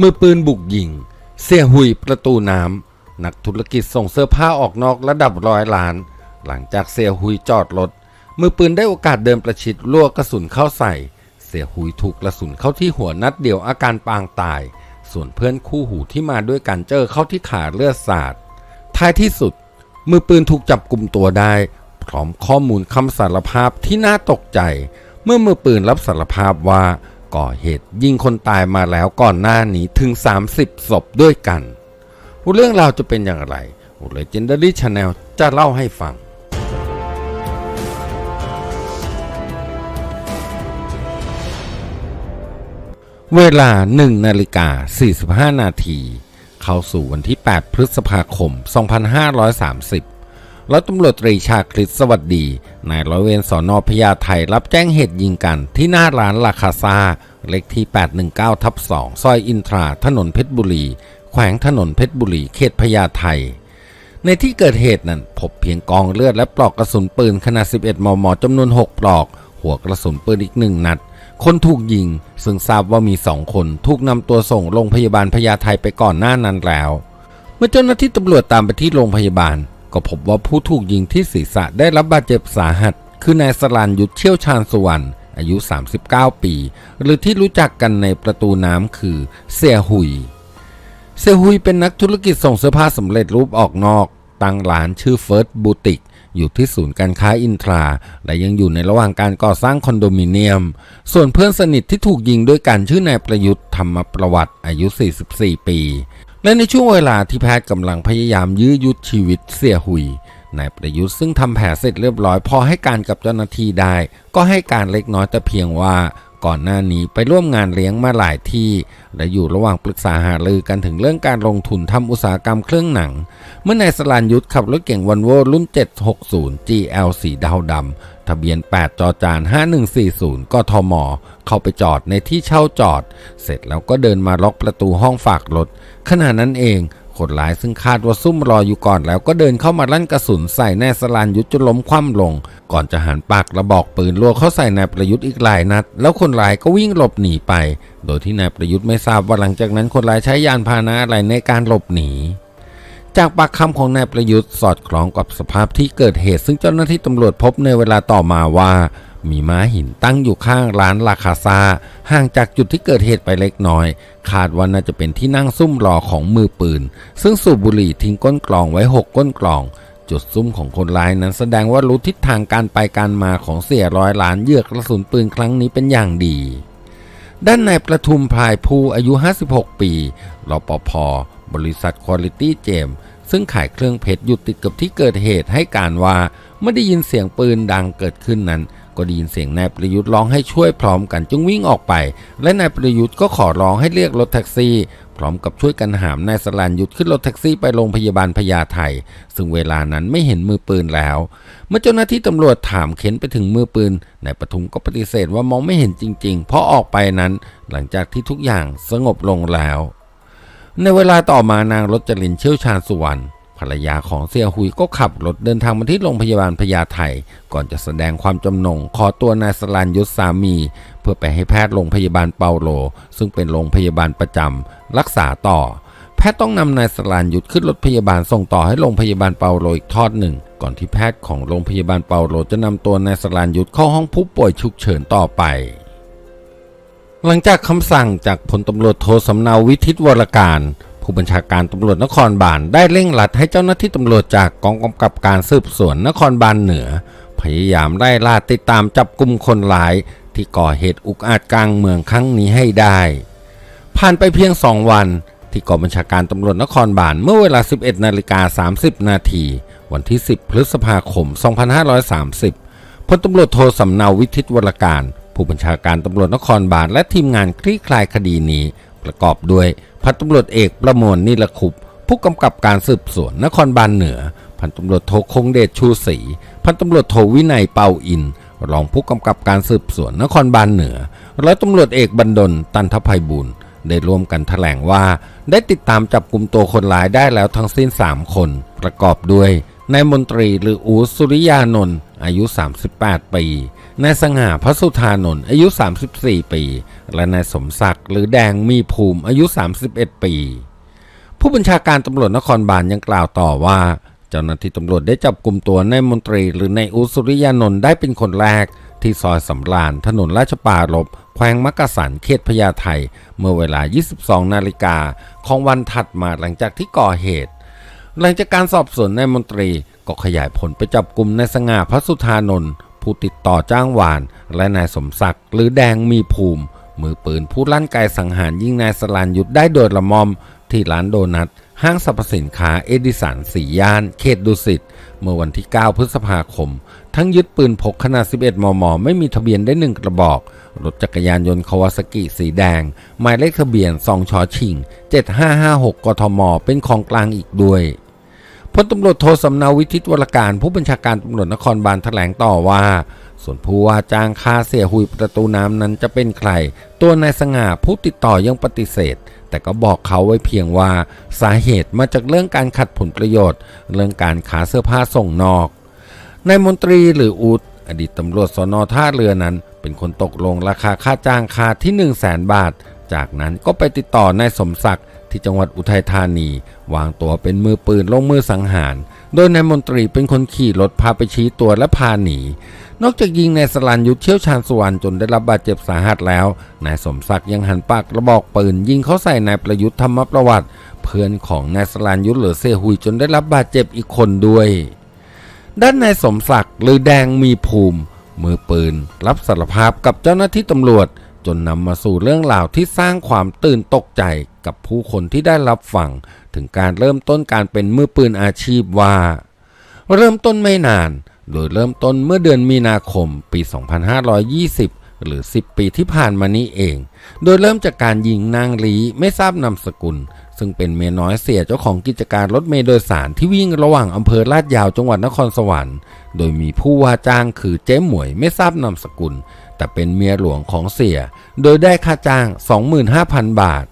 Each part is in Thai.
มือปืนบุกยิง เสียหุยประตูน้ำ นักธุรกิจส่งเสื้อผ้าออกนอกระดับร้อยล้าน หลังจากเสียหุยจอดรถ มือปืนได้โอกาสเดินประชิดลั่วกระสุนเข้าใส่ เสียหุยถูกกระสุนเข้าที่หัวนัดเดียวอาการปางตาย ส่วนเพื่อนคู่หูที่มาด้วยกันเจอเข้าที่ขาเลือดสาด ท้ายที่สุด มือปืนถูกจับกลุ่มตัวได้ พร้อมข้อมูลคำสารภาพที่น่าตกใจ เมื่อมือปืนรับสารภาพว่า ก่อเหตุยิงคนตายมาแล้วก่อนหน้านี้ถึง 30ศพด้วยกันเรื่องราวจะเป็นอย่างไร Legendary Channel จะเล่าให้ฟังเวลา 1 นาฬิกา 45 นาที เข้าสู่วันที่ 8 พฤษภาคม 2530 แล้วตำรวจตรีชาคริตสวัสดีนายร้อยเวรสอนอพญาไทรับแจ้งเหตุยิงกันที่หน้าร้านลาคาซาเลขที่ 819ทับ2ซอยอินทรา ถนนเพชรบุรี แขวงถนนเพชรบุรี เขตพญาไทในที่เกิดเหตุนั้นพบเพียงกองเลือดและปลอกกระสุนปืนขนาด 11 มม จำนวน 6 ปลอก หัวกระสุนปืนอีกหนึ่งนัด คนถูกยิง ซึ่งทราบว่ามีสองคนถูกนำตัวส่งโรงพยาบาลพญาไทไปก่อนหน้านั้นแล้ว เมื่อเจ้าหน้าที่ตำรวจตามไปที่โรงพยาบาล ก็พบว่าผู้ถูกยิงที่ศีรษะได้รับบาดเจ็บสาหัส คือนายสลานยุทธเชี่ยวชาญสุวรรณอายุ 39 ปี หรือที่รู้จักกันในประตูน้ำคือเสียหุยเซฮุยเป็นนักธุรกิจส่งเสื้อผ้าสำเร็จรูปออกนอก ตั้งร้านชื่อเฟิร์สบูติกอยู่ที่ศูนย์การค้าอินทรา และยังอยู่ในระหว่างการก่อสร้างคอนโดมิเนียม ส่วนเพื่อนสนิทที่ถูกยิงด้วยกันชื่อนายประยุทธ์ธรรมประวัติอายุ 44 ปี และในช่วงเวลาที่แพทย์กำลังพยายามยื้อยุดชีวิตเสียหุยนายประยุทธ์ซึ่งทำแผลเสร็จเรียบร้อยพอให้การกับเจ้าหน้าที่ได้ ก็ให้การเล็กน้อยแต่เพียงว่า ก่อนหน้านี้ไปร่วมงานเลี้ยงมาหลายที่ และอยู่ระหว่างปรึกษาหารือกันถึงเรื่องการลงทุนทำอุตสาหกรรมเครื่องหนัง เมื่อนายสลานยุทธขับรถเก่งวันโวรุ่น 760 GL สีดาวดำทะเบียน 8 จอจาน 5140 กทม เข้าไปจอดในที่เช่าจอด เสร็จแล้วก็เดินมาล็อกประตูห้องฝากรถขณะนั้นเอง คนร้ายซึ่งคาดว่าซุ่มรออยู่ก่อนแล้วก็เดินเข้ามาลั่นกระสุนใส่นายสลานยุทธจนล้มคว่ำลง ก่อนจะหันปากระบอกปืนรัวเข้าใส่นายประยุทธ์อีกหลายนัด แล้วคนร้ายก็วิ่งหลบหนีไป โดยที่นายประยุทธ์ไม่ทราบว่าหลังจากนั้นคนร้ายใช้ยานพาหนะอะไรในการหลบหนีจากปากคำของนายประยุทธ์สอดคล้องกับสภาพที่เกิดเหตุ ซึ่งเจ้าหน้าที่ตำรวจพบในเวลาต่อมาว่า มีม้าหินตั้งอยู่ข้างร้านลาคาซาห่างจากจุดที่เกิดเหตุไปเล็กน้อย คาดว่าน่าจะเป็นที่นั่งซุ่มรอของมือปืน ซึ่งสูบบุหรี่ทิ้งก้นกล่องไว้หกก้นกล่อง จุดซุ่มของคนร้ายนั้นแสดงว่ารู้ทิศทางการไปการมาของเสียร้อยล้านเยือกกระสุนปืนครั้งนี้เป็นอย่างดี ด้านนายประทุมพายภูอายุ 56 ปีรปภบริษัทคุณ i t y เจมซึ่งขายเครื่องเพชรอยู่ติดกับที่เกิดเหตุให้การว่าเมื่อได้ยินเสียงปืนดังเกิดขึ้นนั้น ก็ได้ยินเสียงนายประยุทธ์ร้องให้ช่วยพร้อมกันจึงวิ่งออกไป และนายประยุทธ์ก็ขอร้องให้เรียกรถแท็กซี่ พร้อมกับช่วยกันหามนายสลานยุทธขึ้นรถแท็กซี่ไปโรงพยาบาลพญาไทซึ่งเวลานั้นไม่เห็นมือปืนแล้ว เมื่อเจ้าหน้าที่ตำรวจถามเค้นไปถึงมือปืนนายปทุมก็ปฏิเสธว่ามองไม่เห็นจริง ๆ เพราะออกไปนั้นหลังจากที่ทุกอย่างสงบลงแล้ว ในเวลาต่อมานางรจรินเชี่ยวชาญสุวรรณ ภรรยาของเสี่ยหุยก็ขับรถเดินทางมาที่โรงพยาบาลพญาไทก่อนจะแสดงความจำนง ขอตัวนายสลานยุทธสามี เพื่อไปให้แพทย์โรงพยาบาลเปาโล ซึ่งเป็นโรงพยาบาลประจำรักษาต่อ แพทย์ต้องนำนายสลานยุทธขึ้นรถพยาบาลส่งต่อให้โรงพยาบาลเปาโลอีกทอดหนึ่ง ก่อนที่แพทย์ของโรงพยาบาลเปาโลจะนำตัวนายสลานยุทธเข้าห้องผู้ป่วยฉุกเฉินต่อไปหลังจากคำสั่งจากพลตำรวจโทสำเนาวิทิตวรการ ผู้บัญชาการตำรวจนครบาลได้เร่งรัดให้เจ้าหน้าที่ตำรวจจากกองกำกับการสืบสวนนครบาลเหนือ พยายามไล่ล่าติดตามจับกลุ่มคนร้าย ที่ก่อเหตุอุกอาจกลางเมืองครั้งนี้ให้ได้ ผ่านไปเพียง2วัน ที่กองบัญชาการตำรวจนครบาลเมื่อเวลา 11นาฬิกา30 นาทีวันที่ 10 พฤษภาคม 2530พลตำรวจโทสำเนาวิทิตวรการ ผู้บัญชาการตำรวจนครบาลและทีมงานคลี่คลายคดีนี้ประกอบด้วย พันตำรวจเอกประมวลนิรคุปผู้กำกับการสืบสวนนครบาลเหนือ พันตำรวจโทคงเดชชูศรีพันตำรวจโทวินัยเปาอิน รองผู้กำกับการสืบสวนนครบาลเหนือและตำรวจเอกบรรดลตันทภัยบุญได้ร่วมกันแถลงว่า ได้ติดตามจับกลุ่มตัวคนร้ายได้แล้วทั้งสิ้น 3 คน ประกอบด้วยนายมนตรีหรืออูสุริยานนท์อายุ 38 ปี นายสง่าพระสุธานนท์อายุ 34 ปี และนายสมศักดิ์หรือแดงมีภูมิอายุ 31 ปี ผู้บัญชาการตำรวจนครบาลยังกล่าวต่อว่า เจ้าหน้าที่ตำรวจได้จับกลุ่มตัวนายมนตรีหรือนายอุสุริยานนท์ได้เป็นคนแรก ที่ซอยสำราญถนนราชปารบแขวงมักกะสันเขตพญาไทเมื่อเวลา 22 นาฬิกาของวันถัดมาหลังจากที่ก่อเหตุหลังจากการสอบสวนนายมนตรีก็ขยายผลไปจับกลุ่มนายสง่าพระสุธานนท์ ผู้ติดต่อจ้างหวาน และนายสมศักดิ์หรือแดงมีภูมิ มือปืนผู้ลั่นไกสังหารยิงนายสลานยุทธได้โดยละมอม ที่ร้านโดนัทห้างสรรพสินค้าเอดิสันสีย่าน เขตดุสิตเมื่อวันที่ 9 พฤษภาคม ทั้งยึดปืนพกขนาด 11 มม ไม่มีทะเบียนได้หนึ่งกระบอก รถจักรยานยนต์คาวาซากิสีแดง หมายเลขทะเบียน 2ชอชิง 7556 กทม เป็นของกลางอีกด้วย ลตำรวจโทสำเนาวิทิตวรการผู้บัญชาการตำรวจนครบาลแถลงต่อว่า ส่วนผู้ว่าจ้างค่าเสียหุยประตูน้ำนั้นจะเป็นใคร ตัวนายสง่าผู้ติดต่อยังปฏิเสธ แต่ก็บอกเขาไว้เพียงว่าสาเหตุมาจากเรื่องการขัดผลประโยชน์ เรื่องการขาเสื้อผ้าส่งนอกนายมนตรีหรืออูดอดีตตำรวจสนท่าเรือนั้น เป็นคนตกลงราคาค่าจ้างคาที่ 1 0 0 0 0แสนบาท จากนั้นก็ไปติดต่อนายสมศักดิ์ ที่จังหวัดอุทัยธานี วางตัวเป็นมือปืนลงมือสังหาร โดยนายมนตรีเป็นคนขี่รถพาไปชี้ตัวและพาหนี นอกจากยิงนายสลันยุทธเชี่ยวชาญสุวรรณจนได้รับบาดเจ็บสาหัสแล้ว นายสมศักดิ์ยังหันปากกระบอกปืนยิงเขาใส่นายประยุทธ์ธรรมประวัติ เพื่อนของนายสลันยุทธเหรือเซฮุยจนได้รับบาดเจ็บอีกคนด้วย ด้านนายสมศักดิ์หรือแดงมีภูมิมือปืน รับสารภาพกับเจ้าหน้าที่ตำรวจ จนนำมาสู่เรื่องราวที่สร้างความตื่นตกใจกับผู้คนที่ได้รับฟัง ถึงการเริ่มต้นการเป็นมือปืนอาชีพว่า เริ่มต้นไม่นาน โดยเริ่มต้นเมื่อเดือนมีนาคมปี 2520 หรือ 10 ปีที่ผ่านมานี้เอง โดยเริ่มจากการยิงนางลีไม่ทราบนามสกุล ซึ่งเป็นเมียน้อยเสียเจ้าของกิจการรถเมล์โดยสารที่วิ่งระหว่างอำเภอลาดยาวจังหวัดนครสวรรค์ โดยมีผู้ว่าจ้างคือเจ๊หมวยไม่ทราบนามสกุล แต่เป็นเมียหลวงของเสีย โดยได้ค่าจ้าง 25,000 บาท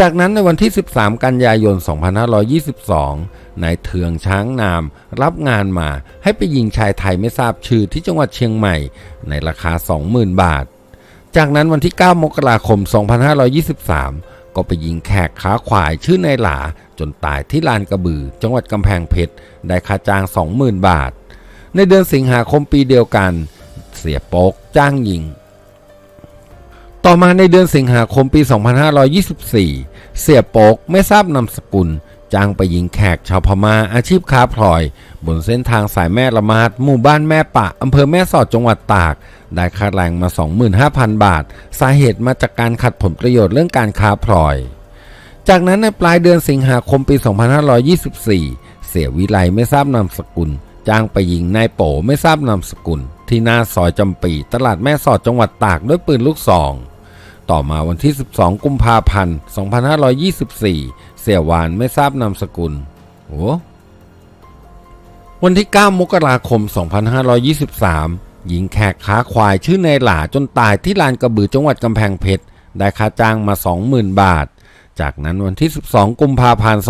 จากนั้นในวันที่ 13 กันยายน 2522 นายเทืองช้างนาม รับงานมาให้ไปยิงชายไทยไม่ทราบชื่อที่จังหวัดเชียงใหม่ ในราคา 20,000 บาท จากนั้นวันที่ 9 มกราคม 2523ก็ไปยิงแขกขาขวายชื่อนายหลาจนตายที่ลานกระบือ จังหวัดกำแพงเพชร ได้ค่าจ้าง 20,000 บาท ในเดือนสิงหาคมปีเดียวกัน เสียโป๊กจ้างยิง ต่อมาในเดือนสิงหาคมปี 2524 เสียโป๊กไม่ทราบนามสกุลจ้างไปยิงแขกชาวพม่าอาชีพค้าพลอย บนเส้นทางสายแม่ละมาดหมู่บ้านแม่ปะอำเภอแม่สอดจังหวัดตาก ได้ค่าแรงมา 25,000 บาท สาเหตุมาจากการขัดผลประโยชน์เรื่องการค้าพลอย จากนั้นในปลายเดือนสิงหาคมปี 2524 เสียวิไลไม่ทราบนามสกุล จ้างไปยิงนายโปไม่ทราบนามสกุล ที่หน้าซอยจำปี ตลาดแม่สอดจังหวัดตากด้วยปืนลูกซอง ต่อมาวันที่ 12 กุมภาพันธ์ 2524 เสียวานไม่ทราบนามสกุลโอ้วันที่ 9 มกราคม 2523ยิงแขกขาควายชื่อในหลาจนตายที่ลานกระบือจังหวัดกำแพงเพชร ได้ค่าจ้างมา 20,000 บาท จากนั้นวันที่ 12 กุมภาพันธ์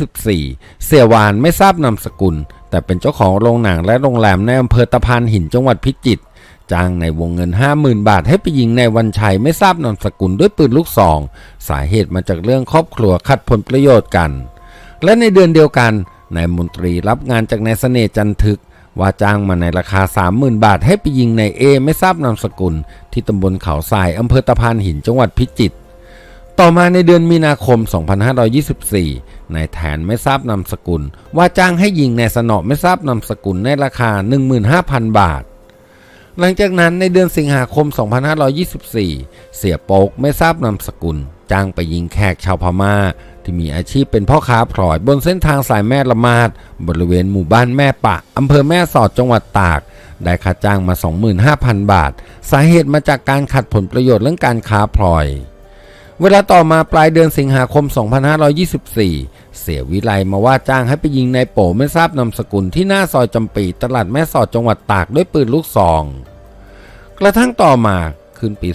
2524 เสียวานไม่ทราบนามสกุล แต่เป็นเจ้าของโรงหนังและโรงแรมในอำเภอตะพานหินจังหวัดพิจิตรจ้างในวงเงิน 50,000 บาทให้ไปยิงในวันชัยไม่ทราบนามสกุลด้วยปืนลูกซอง สาเหตุมาจากเรื่องครอบครัวขัดผลประโยชน์กัน และในเดือนเดียวกันนายมนตรีรับงานจากนายเสน่ห์จันทึก ว่าจ้างมาในราคา 30,000 บาทให้ไปยิงในเอไม่ทราบนามสกุล ที่ตำบลเขาทรายอำเภอตะพานหินจังหวัดพิจิตร ต่อมาในเดือนมีนาคม 2524 นายแทนไม่ทราบนามสกุล ว่าจ้างให้ยิงนายสนอไม่ทราบนามสกุลในราคา 15,000 บาท หลังจากนั้นในเดือนสิงหาคม 2524 เสียโป๊กไม่ทราบนามสกุล จ้างไปยิงแขกชาวพม่า ที่มีอาชีพเป็นพ่อค้าพลอยบนเส้นทางสายแม่ละมาด บริเวณหมู่บ้านแม่ปะอำเภอแม่สอดจังหวัดตาก ได้ค่าจ้างมา 25,000 บาท สาเหตุมาจากการขัดผลประโยชน์เรื่องการค้าพลอย เวลาต่อมาปลายเดือนสิงหาคม 2524 เสียวิไลมาว่าจ้างให้ไปยิงนายโปไม่ทราบนามสกุลที่หน้าซอยจำปี ตลาดแม่สอดจังหวัดตากด้วยปืนลูกซอง กระทั่งต่อมาคืนปี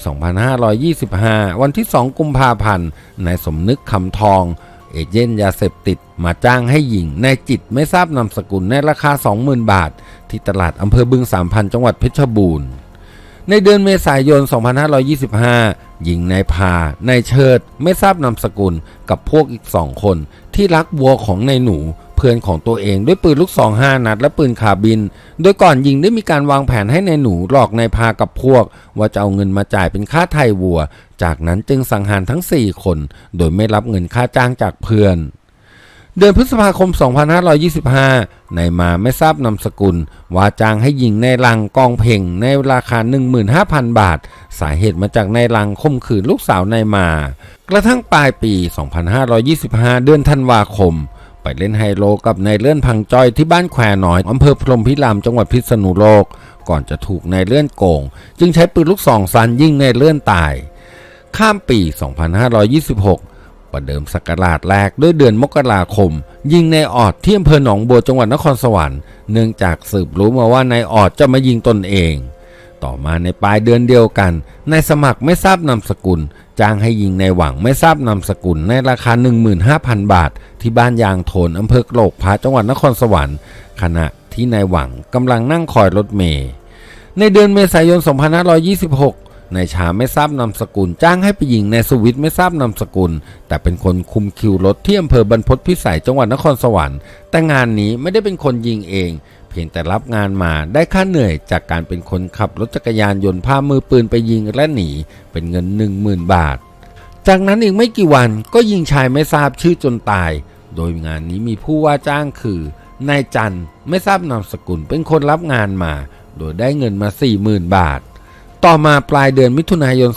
2525 วันที่ 2 กุมภาพันธ์นายสมนึกคำทอง เอเจนต์ยาเสพติดมาจ้างให้ยิงนายจิตไม่ทราบนามสกุลในราคา 20,000 บาท ที่ตลาดอำเภอบึงสามพันจังหวัดเพชรบูรณ์ในเดือนเมษายน 2525 ยิงนายพานายเชิด ไม่ทราบนามสกุลกับพวกอีกสองคน ที่รักวัวของนายหนู เพื่อนของตัวเองด้วยปืนลูกซองห้านัด และปืนคาบิน โดยก่อนยิงได้มีการวางแผนให้นายหนูหลอกนายพากับพวก ว่าจะเอาเงินมาจ่ายเป็นค่าไทยวัว จากนั้นจึงสังหารทั้ง 4 คน โดยไม่รับเงินค่าจ้างจากเพื่อน เดือนพฤษภาคม 2525 นายมาไม่ทราบนามสกุล ว่าจ้างให้ยิงในลังกองเพ่งในราคา 15,000 บาท สาเหตุมาจากในลังข่มขืนลูกสาวนายมา กระทั่งปลายปี 2525 เดือนธันวาคม ไปเล่นไฮโลกับนายเลื่อนพังจอยที่บ้านแควน้อยอำเภอพรมพิรามจังหวัดพิษณุโลก ก่อนจะถูกนายเลื่อนโกง จึงใช้ปืนลูกซองซันยิงนายเลื่อนตายข้ามปี 2526 ประเดิมศักราชแรกด้วยเดือนมกราคม ยิงในออดที่อำเภอหนองบัวจังหวัดนครสวรรค์เนื่องจากสืบรู้มาว่านายออดจะมายิงตนเอง ต่อมาในปลายเดือนเดียวกันนายสมัครไม่ทราบนามสกุล จ้างให้ยิงในหวังไม่ทราบนามสกุลในราคา 15,000 บาท ที่บ้านยางโทนอำเภอโกลกพระจังหวัดนครสวรรค์ขณะที่นายหวังกำลังนั่งคอยรถเมล์ในเดือนเมษายน 2526 นายชาไม่ทราบนามสกุลจ้างให้ไปยิงนายสวิทไม่ทราบนามสกุล แต่เป็นคนคุมคิวรถที่อำเภอบรรพตพิสัยจังหวัดนครสวรรค์แต่งานนี้ไม่ได้เป็นคนยิงเอง เพียงแต่รับงานมาได้ค่าเหนื่อยจากการเป็นคนขับรถจักรยานยนต์พามือปืนไปยิงและหนี เป็นเงิน 10,000 บาท จากนั้นอีกไม่กี่วันก็ยิงชายไม่ทราบชื่อจนตาย โดยงานนี้มีผู้ว่าจ้างคือนายจันไม่ทราบนามสกุลเป็นคนรับงานมา โดยได้เงินมา40,000 บาท ต่อมาปลายเดือนมิถุนายน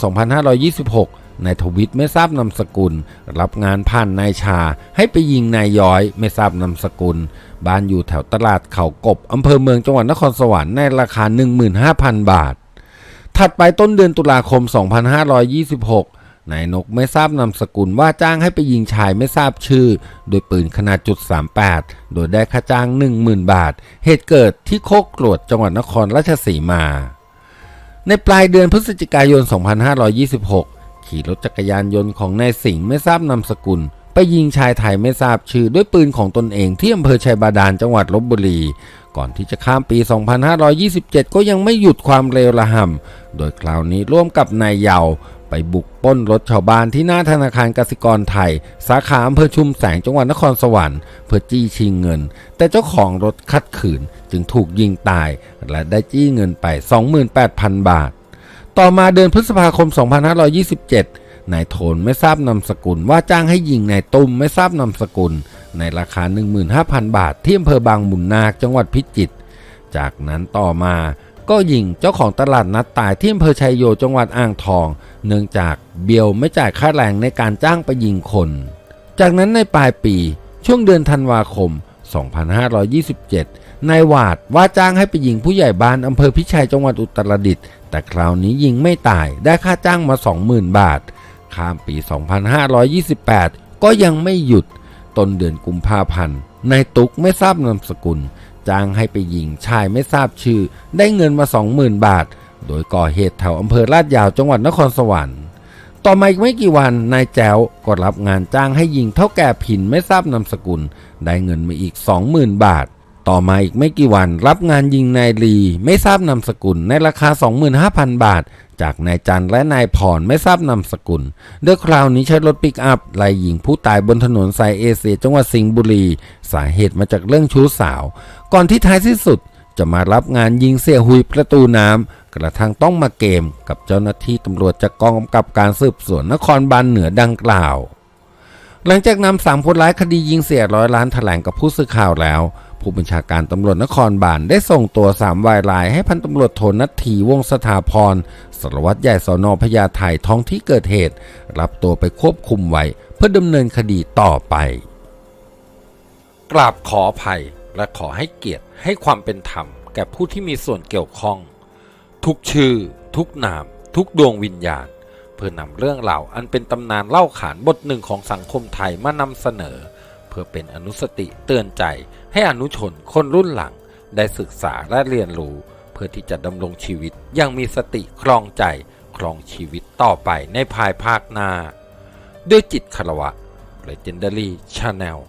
2526 นายทวิตไม่ทราบนามสกุล รับงานผ่านนายชา ให้ไปยิงนายย้อยไม่ทราบนามสกุล บ้านอยู่แถวตลาดเขากบอำเภอเมืองจังหวัดนครสวรรค์ในราคา 15,000 บาท ถัดไปต้นเดือนตุลาคม 2526นายนกไม่ทราบนามสกุลว่าจ้างให้ไปยิงชายไม่ทราบชื่อ โดยปืนขนาดจุด38 โดยได้ค่าจ้าง 10,000 บาท เหตุเกิดที่โคกกรวดจังหวัดนครราชสีมา ในปลายเดือนพฤศจิกายน 2526 ขี่รถจักรยานยนต์ของนายสิงห์ไม่ทราบนามสกุล ไปยิงชายไทยไม่ทราบชื่อด้วยปืนของตนเองที่อำเภอชัยบาดาลจังหวัดลบบุรี ก่อนที่จะข้ามปี 2527 ก็ยังไม่หยุดความเลวระห่ำโดยคราวนี้ร่วมกับนายเยาว ไปบุกป้นรถชาวบ้านที่หน้าธนาคารกสิกรไทย สาขาอำเภอชุมแสงจังหวัดนครสวรรค์เพื่อจี้ชิงเงิน แต่เจ้าของรถคัดขืนจึงถูกยิงตาย และได้จี้เงินไป 28,000 บาท ต่อมาเดือนพฤษภาคม 2527 นายโทนไม่ทราบนามสกุลว่าจ้างให้ยิงนายตุ้มไม่ทราบนามสกุล ในราคา 15,000 บาทที่อำเภอบางมุนนาคจังหวัดพิจิตรจากนั้นต่อมา ก็ยิงเจ้าของตลาดนัดตายที่อำเภอชัยโยจังหวัดอ่างทอง เนื่องจากเบียวไม่จ่ายค่าแรงในการจ้างไปยิงคน จากนั้นในปลายปีช่วงเดือนธันวาคม 2527 นายวาดว่าจ้างให้ไปยิงผู้ใหญ่บ้านอำเภอพิชัยจังหวัดอุตรดิตถ์แต่คราวนี้ยิงไม่ตายได้ค่าจ้างมา 20,000 บาท ข้ามปี 2528 ก็ยังไม่หยุด ต้นเดือนกุมภาพันธ์นายตุกไม่ทราบนามสกุล จ้างให้ไปยิงชายไม่ทราบชื่อ ได้เงินมา 20,000 บาท โดยก่อเหตุแถวอำเภอลาดยาวจังหวัดนครสวรรค์ ต่อมาอีกไม่กี่วันนายแจวก็รับงานจ้างให้ยิงเท่าแก่ผินไม่ทราบนามสกุล ได้เงินมาอีก 20,000 บาท ต่อมาอีกไม่กี่วันรับงานยิงนายลี ไม่ทราบนามสกุลในราคา 25,000 บาท จากนายจันและนายพรไม่ทราบนามสกุลโดยคราวนี้ใช้รถปิกอัพไล่ยิงผู้ตายบนถนนสายเอเชียจังหวัดสิงห์บุรี สาเหตุมาจากเรื่องชู้สาว ก่อนที่ท้ายที่สุดจะมารับงานยิงเสียหุยประตูน้ำกระทั่งต้องมาเกมกับเจ้าหน้าที่ตำรวจจากกองกำกับการสืบสวนนครบาลเหนือดังกล่าว หลังจากนำสามคนร้ายคดียิงเสียร้อยล้านแถลงกับผู้สื่อข่าวแล้ว ผู้บัญชาการตำรวจนครบาลได้ส่งตัวสามวายลาย ให้พันตำรวจโทนัททีวงสถาพรสารวัตรใหญ่สอนอพญาไทท้องที่เกิดเหตุ รับตัวไปควบคุมไว้เพื่อดำเนินคดีต่อไป กราบขออภัยและขอให้เกียรติให้ความเป็นธรรมแก่ผู้ที่มีส่วนเกี่ยวข้อง ทุกชื่อ ทุกนาม ทุกดวงวิญญาณ เพื่อนำเรื่องราวอันเป็นตำนานเล่าขานบทหนึ่งของสังคมไทยมานำเสนอ เพื่อเป็นอนุสติเตือนใจ ให้อนุชนคนรุ่นหลังได้ศึกษาและเรียนรู้ เพื่อที่จะดำรงชีวิตอยังมีสติครองใจครองชีวิตต่อไปในภายภาคหน้า ด้วยจิตคารวะ Legendary Channel